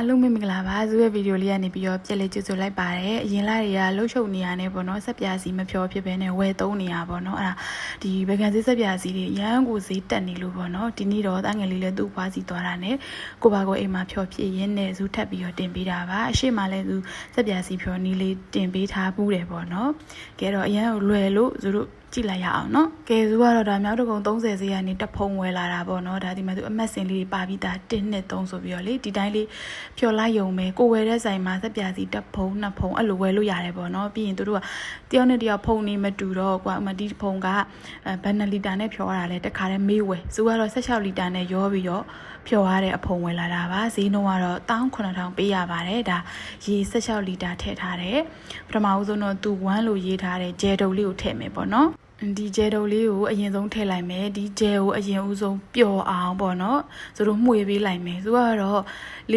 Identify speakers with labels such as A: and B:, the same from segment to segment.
A: အလုံးမင်္ဂလာပါဇူရဲ့ဗီဒီယိုလေးကနေပြီးတော့ပြက်လေးကြိုဆိုလိုက်ပါတယ်အရင်လာတွေကလှုပ်ရှုပ်နေရနေပေါ့နော်ဆက်ပြာစီမဖြောဖြစ်ပဲနဲ့ဝယ်သုံးနေရပေါ့နော်အဲ့ဒါဒီဗကန်စီဆက်ပြာစီတွေရန်ကိုဈေးတက်နေလို့ပေါ့နော်ဒီနေ့တော့တငယ်လေးလည်းသူ့ဖွားစီသွားတာနဲ့ကိုပါကိုအိမ်မှာဖြောဖြစ်ရင်းနဲ့ဇူထပ်ပြီးတော့တင်ပေးတာပါအရှိမလည်းသူဆက်ပြာစီဖြောနီးလေးတင်ပေးထားဘူးတယ်ပေါ့နော်ကဲတော့အရန်ကိုလွယ်လို့ဇူတို့ ကြည့်လိုက်ရအောင်နော်ကဲဇူကတော့ဒါမြောက်တကုံ30ဈေးကနေတဖုံဝယ်လာတာပေါ့နော်ဒါဒီမှာသူအမတ်စင်လေးပါပြီးသား1နဲ့3ဆိုပြီးတော့လေဒီတိုင်းလေးဖြော်လိုက်ရုံပဲကိုဝယ်တဲ့ဆိုင်မှာစက်ပြာစီတဖုံနှစ်ဖုံအဲ့လိုဝယ်လို့ရတယ်ပေါ့နော်ပြီးရင်သူတို့ကတယောက်နဲ့တယောက်ဖုံနေမတူတော့ကွာဥမာဒီဖုံကဘယ်နှလီတာနဲ့ဖြော်ရတာလဲတခါတည်းမေးဝယ်ဇူကတော့16လီတာနဲ့ရောပြီးတော့ဖြော်ရတဲ့အဖုံဝယ်လာတာပါဈေးနှုန်းကတော့19000ပေးရပါတယ်ဒါရေ16လီတာထည့်ထားတယ်ပထမဦးဆုံးတော့သူ1လို့ရေးထားတဲ့ဂျယ်တုပ်လေးကိုထည့်မယ်ပေါ့နော် ဒီဂျယ်တုပ်လေးကိုအရင်ဆုံးထည့်လိုက်မယ်ဒီဂျယ်ကိုအရင်ဦးဆုံးပျော်အောင်ပေါ့နော်သူတို့မှွေပေးလိုက်မယ်သူကတော့၄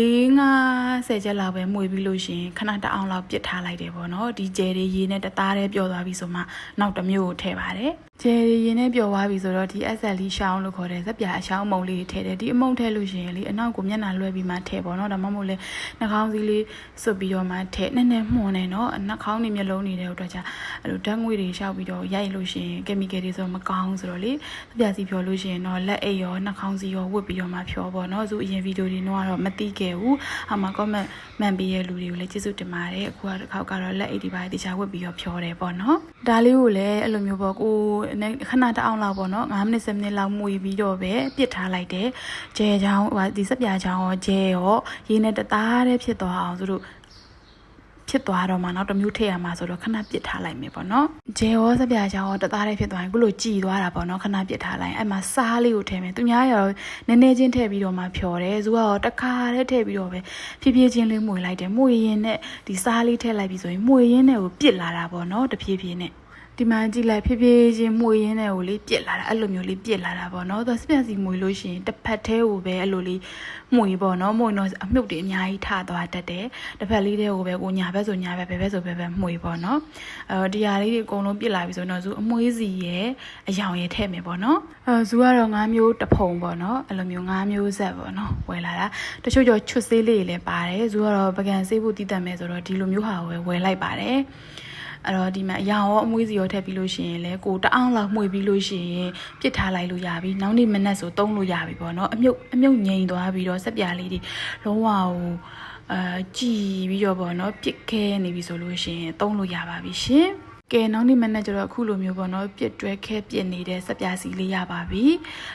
A: 50ချက်လောက်ပဲမှွေပြီးလို့ရှရင်ခဏတအောင်လောက်ပြစ်ထားလိုက်တယ်ပေါ့နော်ဒီဂျယ်တွေရေနဲ့တသားတည်းပျော်သွားပြီဆိုမှနောက်တစ်မျိုးကိုထည့်ပါတယ် ဂျယ်တွေရေနဲ့ပျော်သွားပြီဆိုတော့ဒီ SL လေးရှောင်းလို့ခေါ်တဲ့ဇက်ပြာအရှောင်းအမုံလေးထည့်တယ်ဒီအမုံထည့်လို့ရှရင်လေအနောက်ကိုမျက်နှာလွှဲပြီးမှထည့်ပေါ့နော်ဒါမှမဟုတ်လေနှာခေါင်းစည်းလေးစွပ်ပြီးတော့မှထည့်နည်းနည်းမှုန်နေနော်နှာခေါင်းနေမျက်လုံးနေတဲ့အတွက်ကြာအဲ့လိုဓာတ်ငွေတွေရှောက်ပြီးတော့ရိုက်လို့ရှရင်ကင်မီကယ်တွေဆိုမကောင်းဆိုတော့လေဇက်ပြာစီဖြော်လို့ရှရင်တော့လက်အိပ်ရောနှာခေါင်းစည်းရောဝတ်ပြီးတော့မှဖြော်ပေါ့နော်သူအရင်ဗီဒီယိုတွေတော့ကတော့မသိခဲ့ဘူးအမှ comment မှန်ပေးရဲ့လူတွေကိုလည်းကျေးဇူးတင်ပါတယ်အခုကတစ်ခေါက်ကတော့လက်အိပ်တွေပါတခြားဝတ်ပြီးတော့ဖြော်တယ်ပေါ့နော်ဒါလေးကိုလည်းအဲ့လိုမျိုးပေါ့ကိုခဏတအောင်လောက်ပေါ့နော်9မိနစ်10မိနစ်လောက်မှုပြီးတော့ပဲပြစ်ထားလိုက်တယ်ဂျဲချောင်းဟိုဒီစက်ပြာချောင်းရောဂျဲရောရေနဲ့တသားတည်းဖြစ်သွားအောင်သူတို့ဖြစ်သွားတော့မှနောက်တစ်မျိုးထည့်ရမှာဆိုတော့ခဏပစ်ထားလိုက်မယ်ပေါ့နော်ဂျယ်ရောစပြာချောင်းရောတသားတည်းဖြစ်သွားရင်ခုလိုကြည်သွားတာပေါ့နော်ခဏပစ်ထားလိုက်အဲ့မှာစားလေးကိုထည့်မယ်သူများရောနည်းနည်းချင်းထည့်ပြီးတော့မှဖြော်တယ်ဇူကရောတစ်ခါတည်းထည့်ပြီးတော့ပဲဖြည်းဖြည်းချင်းလေးမှုလိုက်တယ်မှုရင်နဲ့ဒီစားလေးထည့်လိုက်ပြီးဆိုရင်မှုရင်နဲ့ကိုပစ်လာတာပေါ့နော်တဖြည်းဖြည်းနဲ့ ဒီမှာကြည့်လိုက်ဖြည်းဖြည်းချင်းမှုရင်းတဲ့ကိုလေးပြစ်လာတာအဲ့လိုမျိုးလေးပြစ်လာတာပေါ့နော်သူစပြစီမွေလို့ရှိရင်တစ်ဖက်သေးကိုပဲအဲ့လိုလေးမှုရပေါ့နော်မှုတော့အမြုပ်တွေအများကြီးထသွားတတ်တယ်တစ်ဖက်လေးတဲ့ကိုပဲကိုညာဘက်ဆိုညာဘက်ဘယ်ဘက်ဆိုဘယ်ဘက်မှုရပေါ့နော်အဲဒီဟာလေးတွေအကုန်လုံးပြစ်လာပြီဆိုတော့ဇူအမွေးစီရဲ့အယောင်ရဲ့ထည့်မယ်ပေါ့နော်အဲဇူကတော့၅မျိုးတဖုံပေါ့နော်အဲ့လိုမျိုး၅မျိုးဆက်ပေါ့နော်ဝယ်လာတာတချို့ကျော်ချွတ်ဆေးလေးတွေလည်းပါတယ်ဇူကတော့ပကံဆေးဖို့တည်တတ်မယ်ဆိုတော့ဒီလိုမျိုးဟာကိုပဲဝယ်လိုက်ပါတယ် အဲ့တော့ဒီမှာအရာရောအမွေးစီရောထည့်ပြီးလို့ရှိရင်လည်းကိုတအောင်လောက်မှွေပြီးလို့ရှိရင်ပြစ်ထားလိုက်လို့ရပြီနောက်နေ့မနက်ဆိုတုံးလို့ရပြီပေါ့နော်အမြုပ်အမြုပ်ငိန်သွားပြီးတော့စက်ပြားလေးတွေလုံးဝဟိုအာကြည်ပြီးတော့ပေါ့နော်ပြစ်ခဲနေပြီဆိုလို့ရှိရင်တုံးလို့ရပါပြီရှင် ကဲနောက်နေ့မနေ့ကျတော့အခုလိုမျိုးပေါ့နော်ပြစ်တွဲခဲပြစ်နေတဲ့စက်ပြားစီလေးရပါပြီ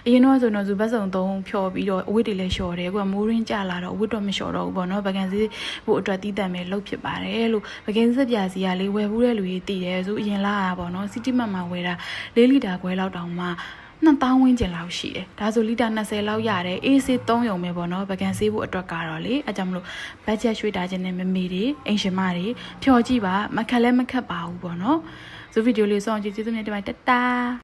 A: အရင်တော့ဆိုတော့ဇူဘတ်စုံသုံးဖြော်ပြီးတော့အဝတ်တွေလည်းလျှော်တယ်အခုကမိုးရင်းကြလာတော့အဝတ်တော့မလျှော်တော့ဘူးပေါ့နော်ဗကန်စီဖို့အတွက်တီးတန်မဲ့လုပ်ဖြစ်ပါတယ်လို့ဗကန်စက်ပြားစီကလေးဝယ်ဘူးတဲ့လူကြီးတည်တယ်ဇူအရင်လာတာပေါ့နော်စီတီမတ်မှာဝယ်တာ၄လီတာခွဲလောက်တောင်မှ 2000ဝန်းကျင်လောက်ရှိတယ်။ဒါဆိုလီတာ20လောက်ရတယ်။ AC 3ယုံပဲပေါ့နော်။ဗကန်ဆေးဖို့အတွက်ကတော့လေအဲကြောင့်မလို့ဘတ်ဂျက်ရွှေ့တာခြင်းနဲ့မမေတွေအိမ်ရှင်မတွေဖြော်ကြည့်ပါမခက်လဲမခက်ပါဘူးပေါ့နော်။ဆိုဗီဒီယိုလေးစောင့်ကြည့်ကျေးဇူးများတင်ပါတယ်တတား